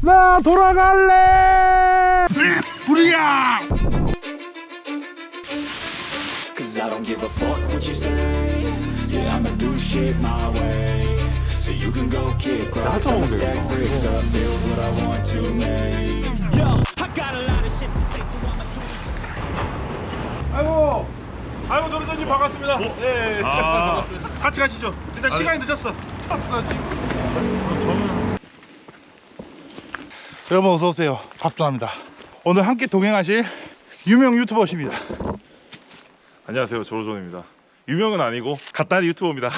나 돌아갈래 불이야 Cause I don't give a fuck what you say. Yeah, I'ma do shit my way. So you can go kick rocks. I'ma stack bricks up, build what I want to make. Yo, I got a lot of shit to say, so I'ma do this. 아이고 아이고 노르전님 반갑습니다 예, 예. 아. 같이 가시죠 일단 시간이 늦었어 나 지금 저는 여러분 어서오세요. 밥조합니다. 오늘 함께 동행하실 유명 유튜버십니다. 안녕하세요. 조로존입니다. 유명은 아니고 갓다리 유튜버입니다.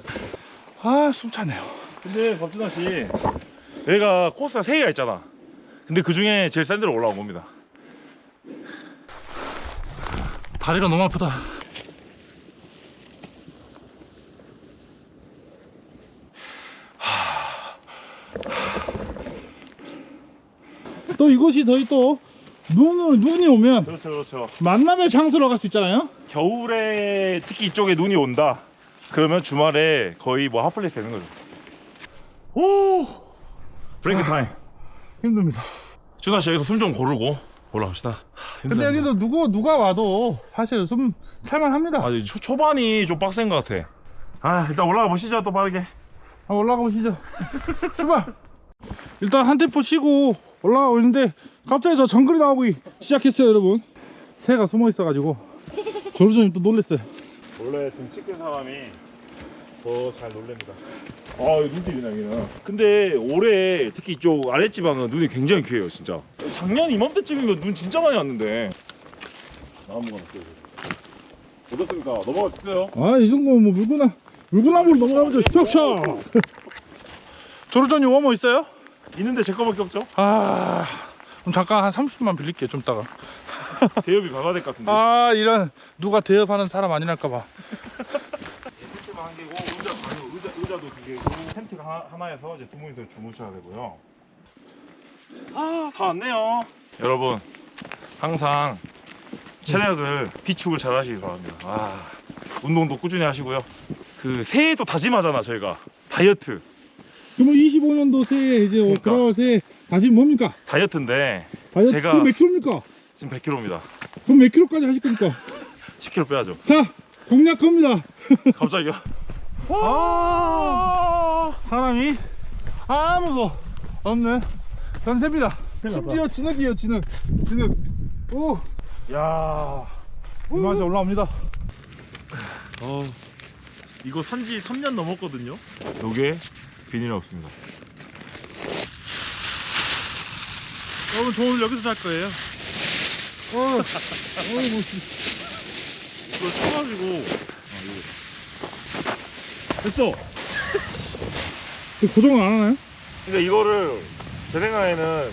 아 숨차네요. 근데 법준아 씨 여기가 코스가 3개가 있잖아. 근데 그 중에 제일 싼 데로 올라온 겁니다. 다리가 너무 아프다 또 이곳이 더이 또 눈을 눈이 오면 그렇죠 그렇죠. 만남의 장소로 갈 수 있잖아요. 겨울에 특히 이쪽에 눈이 온다. 그러면 주말에 거의 뭐 핫플레이 되는 거죠. 오! 브레이크 타임. 힘듭니다. 준아 씨 여기서 숨 좀 고르고 올라갑시다. 근데 여기도 누구 누가 와도 사실 좀 살만합니다. 아 초, 초반이 좀 빡센 것 같아. 아 일단 올라가 보시죠 또 빠르게. 한번 올라가 보시죠. 출발. 일단 한 템포 쉬고 올라가고 있는데 갑자기 저 정글이 나오기 시작했어요, 여러분. 새가 숨어 있어가지고 조르조님 또 놀랬어요. 원래 등치 큰 사람이 더 잘 놀랍니다. 아, 눈길이네, 여기는. 근데 올해 특히 이쪽 아랫지방은 눈이 굉장히 귀해요, 진짜. 작년 이맘때쯤이면 눈 진짜 많이 왔는데. 나무가 났어요. 어떻습니까? 넘어가 주세요. 아, 이 정도면 뭐 물구나 물구나무로 넘어가보죠. 슉슉. 조르조님 워머 있어요? 있는데 제 거밖에 없죠? 아, 그럼 잠깐 한 30분만 빌릴게요, 좀 따가. 대엽이 박아야 될 것 같은데. 아, 이런 누가 대업하는 사람 아니랄까봐. 텐트가 한 개고, 의자, 아니, 의자, 의자도 두 개고, 텐트가 하나, 하나에서 이제 두 분이서 주무셔야 되고요. 아, 다 왔네요. 여러분, 항상 체력을 비축을 잘 하시기 바랍니다. 아, 운동도 꾸준히 하시고요. 그 새해도 다짐하잖아, 저희가. 다이어트. 그러면 25년도 새해 이제 그러니까. 돌아올 새해 다시 뭡니까? 다이어트인데, 다이어트 제가- 지금 몇 킬로입니까? 지금 100kg입니다. 그럼 몇 킬로까지 하실 겁니까? 10kg 빼야죠. 자, 공략 겁니다. 갑자기요? 아, 사람이 아무도 없는 전세입니다. 심지어 진흙이에요, 진흙. 진흙. 오, 야 이마저 올라옵니다. 어, 이거 산지 3년 넘었거든요. 요게 비닐하우스입니다. 여러분, 저 오늘 여기서 잘 거예요. 어, 어, 뭐, 이걸 쳐가지고 아, 이거. 됐어. 그 고정을 안 하나요? 그러니까 이거를 제 생각에는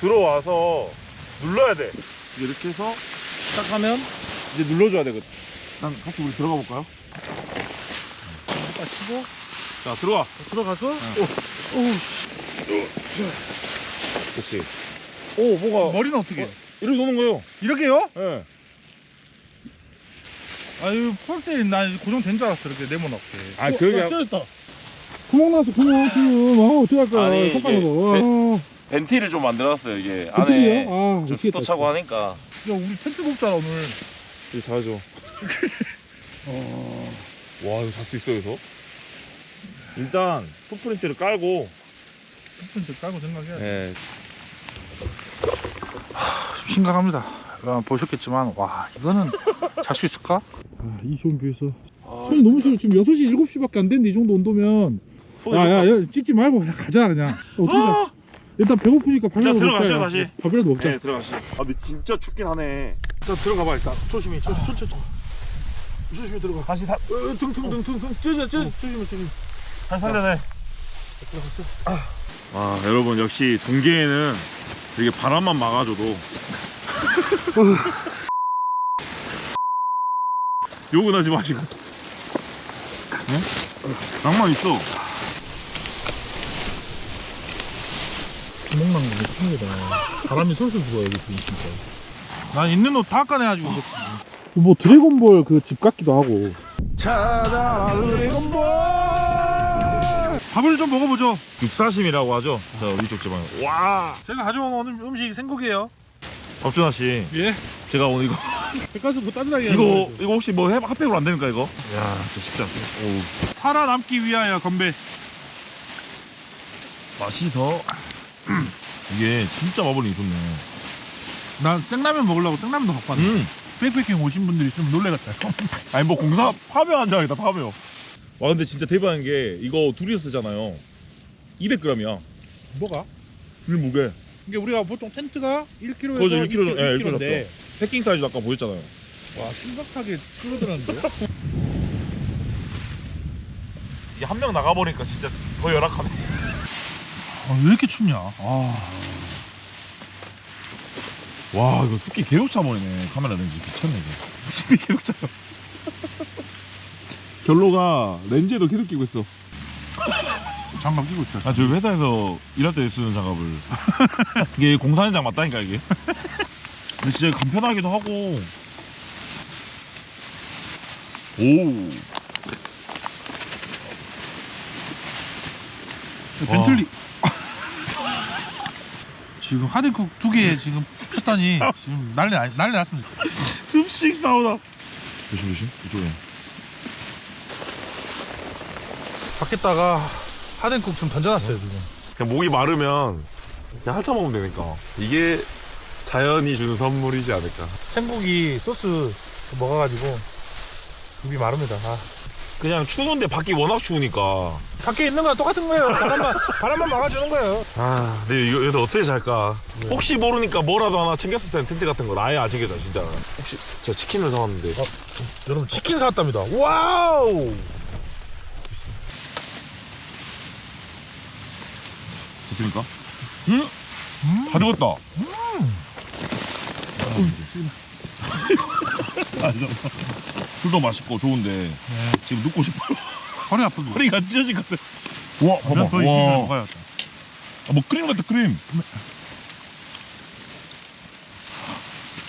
들어와서 눌러야 돼. 이렇게 해서 딱 하면 이제 눌러줘야 되거든. 난 같이 우리 들어가 볼까요? 딱 치고 자 들어와. 들어가서 그렇지. 오 뭐가 머리는 어떻게 해요? 이렇게 노는 거요. 이렇게요? 예. 아유, 폴대 나 고정된 줄 알았어, 이렇게 네모나게. 아 그러게 찢었다. 구멍 났어, 구멍 지금. 아, 어떡할까. 아니, 손가락으로. 벤티를 좀 만들어놨어요 이게 벤틀이요? 아, 좀 미치겠다, 습도 차고 진짜. 하니까. 야, 우리 텐트 먹잖아, 오늘. 이거 자죠. 어. 와 이거 잘 수 있어 여기서? 일단 풋프린트를 깔고 텐트 깔고 생각해야 돼. 예. 좀 심각합니다. 아, 보셨겠지만, 와, 이거는 잘 수 있을까? 아, 이 좋은 뷰에서. 손이 너무 싫어. 지금 6시, 7시밖에 안 됐는데, 이 정도 온도면. 야, 야, 야, 찍지 말고 그냥 가자, 그냥. 어떻게 가? 아! 일단 배고프니까 밥이라도 자, 먹자. 들어가시죠, 야. 다시. 밥이라도 먹자. 네 들어가시. 아 근데 진짜 춥긴 하네. 자 들어가봐 일단. 조심히 조, 조, 조, 조. 조심히 들어가. 다시 사. 어, 등, 등, 등, 등, 등. 쪄져, 쪄, 조심해, 조심해. 다시 살려내. 아 여러분 역시 동계에는 이렇게 바람만 막아줘도 욕은 하지 마시고. 응? 낭만 있어. 구멍 난거 큽니다. 바람이 솔솔 불어요, 여기 지금 진짜. 난 있는 옷 다 꺼내가지고. 뭐 드래곤볼 그 집 같기도 하고. 찾아 드래곤볼 밥을 좀 먹어보죠. 육사심이라고 하죠. 자 위쪽 지방. 와. 제가 가져온 오늘 음식 생고기예요. 박준하 씨, 예. 제가 오늘 이거 백가스 뭐 따뜻하게. 이거 이거 혹시 뭐 해- 핫팩으로 안 됩니까 이거? 야, 진짜 쉽지 않습니다. 오, 살아남기 위하여 건배. 맛이 더 이게 진짜 마블링 좋네. 난 생라면 먹으려고 생라면도 갖고 왔는데 음. 백패킹 오신 분들이 좀 놀래겠다. 아니 뭐 공사 파묘 한 장이다 파묘. 와 근데 진짜 대박인 게 이거 둘이서 쓰잖아요. 200g이야. 뭐가? 이 무게. 이게 우리가 보통 텐트가 1kg에서 거죠 1kg 정- 예, 1kg 1kg인데 죠 패킹 사이즈 아까 보였잖아요. 와 심각하게 줄어들었는데요? 이게 한 명 나가 버리니까 진짜 더 열악하네. 아, 왜 이렇게 춥냐? 아, 와 이거 습기 계속 차버리네 카메라 렌즈 미쳤네 이거 습기 차요 결로가 렌즈에도 계속 끼고 있어. 장갑 끼고 있어. 아 저희 회사에서 일할 때 쓰는 장갑을. 이게 공사 현장 맞다니까 이게. 근데 진짜 간편하기도 하고. 오 벤틀리. 지금 하드쿡 두 개 지금 켰더니 지금 난리 나- 난리 났습니다. 습식 나오다 조심 조심. 이쪽에 밖에다가 하드쿡 좀 던져놨어요 지금. 그냥 목이 마르면 그냥 핥아 먹으면 되니까 이게 자연이 주는 선물이지 않을까 생고기 소스 먹어가지고 입이 마릅니다. 아. 그냥 추운데 밖이 워낙 추우니까 밖에 있는 거랑 똑같은 거예요. 바람만 바람만 막아주는 거예요. 아 근데 이거 여기서 어떻게 잘까 혹시 모르니까 뭐라도 하나 챙겼을 때는 텐트 같은 거 아예 안 챙겨져 진짜 혹시 제가 치킨을 사왔는데 여러분 치킨 사왔답니다. 와우. 됐습니까? 음? 다 아, 잠깐만. 술도 맛있고 좋은데 지금 눕고 싶어요 허리 아프고. 허리가 찢어질 것 같아 와 봐봐 와 먹어야 돼. 아, 뭐 크림 같다 크림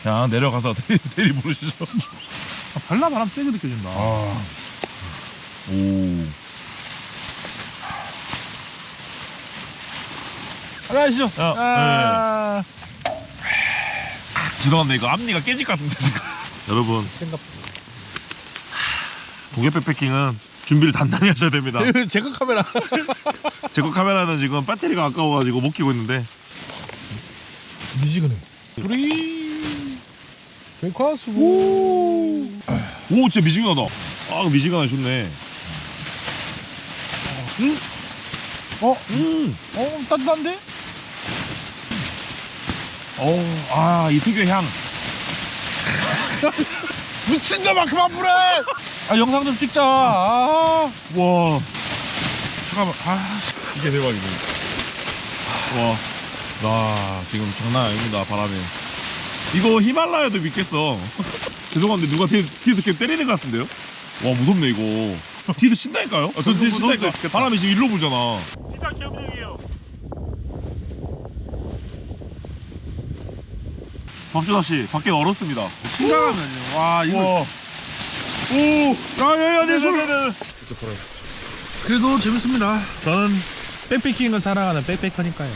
야 내려가서 대리, 대리 부르시죠 아, 발라 바람 세게 느껴진다. 아. 오 안녕 하시죠. 야, 아, 죄송한데 이거 앞니가 깨질 것 같은데 지금 여러분 생각. 동계 백패킹은 준비를 단단히 하셔야 됩니다 제거 카메라. 제거 카메라는 지금 배터리가 아까워가지고 못 끼고 있는데 미지근해. 우리 백화수. 오. 오 진짜 미지근하다 아 미지근하게 좋네 어? 음. 어 따뜻한데? 어, 아, 이 특유의 향. 미친놈아 그만 불해. 아 영상 좀 찍자. 아. 와, 잠깐만. 아. 이게 대박이네. 와, 나 지금 장난 아닙니다, 바람에. 이거 히말라야도 믿겠어. 죄송한데 누가 뒤에, 뒤에서 계속 때리는 것 같은데요? 와, 무섭네, 이거. 뒤에서 신다니까요? 아, 저 뒤에서 신다니까. 바람이 지금 일로 불잖아. 진짜 개무적이에요. 박준하 씨, 밖에 얼었습니다. 심각하면요. 와 이거. 우와. 오, 야, 야, 야, 내 손. 그래도 재밌습니다. 저는 백패킹을 사랑하는 백패커니까요.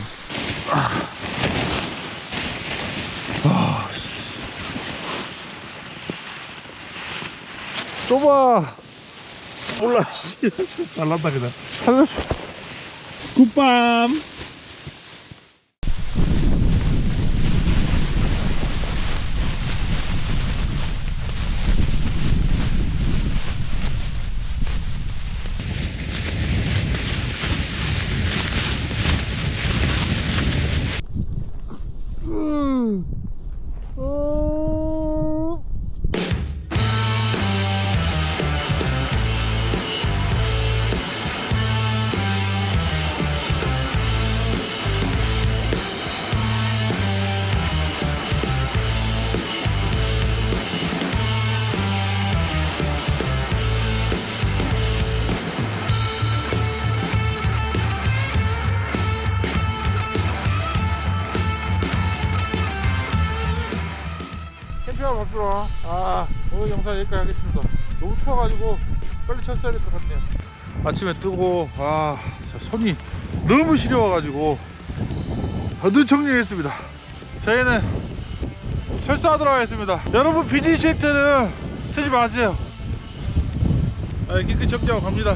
좁아. 몰라, 씨. 잘난다, 그냥. 살려줘. 굿밤. 캠핑하러 갑시다. 아, 오늘 영상 여기까지 하겠습니다. 너무 추워가지고 빨리 철수해야 될 것 같네요. 아침에 뜨고 아 손이 너무 시려워가지고 어느 정리했습니다 저희는 철수하도록 하겠습니다 여러분 비닐 시트는 쓰지 마세요 아, 깨끗이 정리하고 갑니다